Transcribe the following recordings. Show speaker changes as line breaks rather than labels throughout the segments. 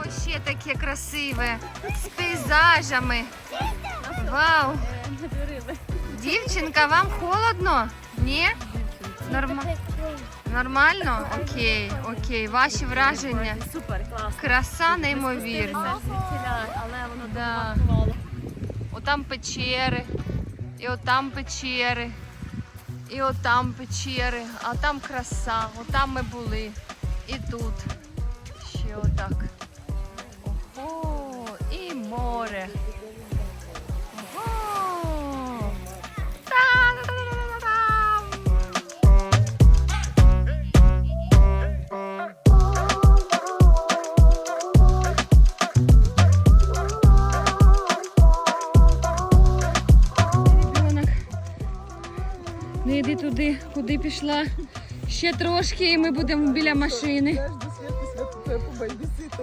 О, ще таке красиве. З пейзажами. Вау! Дівчинка, вам холодно? Ні? Норма... Нормально? Окей, окей. Ваші враження.
Супер, класно.
Краса неймовірна.
Але воно
Да. Отам печери, і отам печери, і отам печери, а там краса, от там ми були. І тут. Ще отак. Ого, і море. Йди туди, куди пішла. Ще трошки і ми будемо біля машини.
До святу святу Пепу бейбісити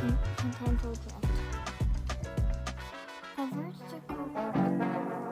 Continental Drift. A vertical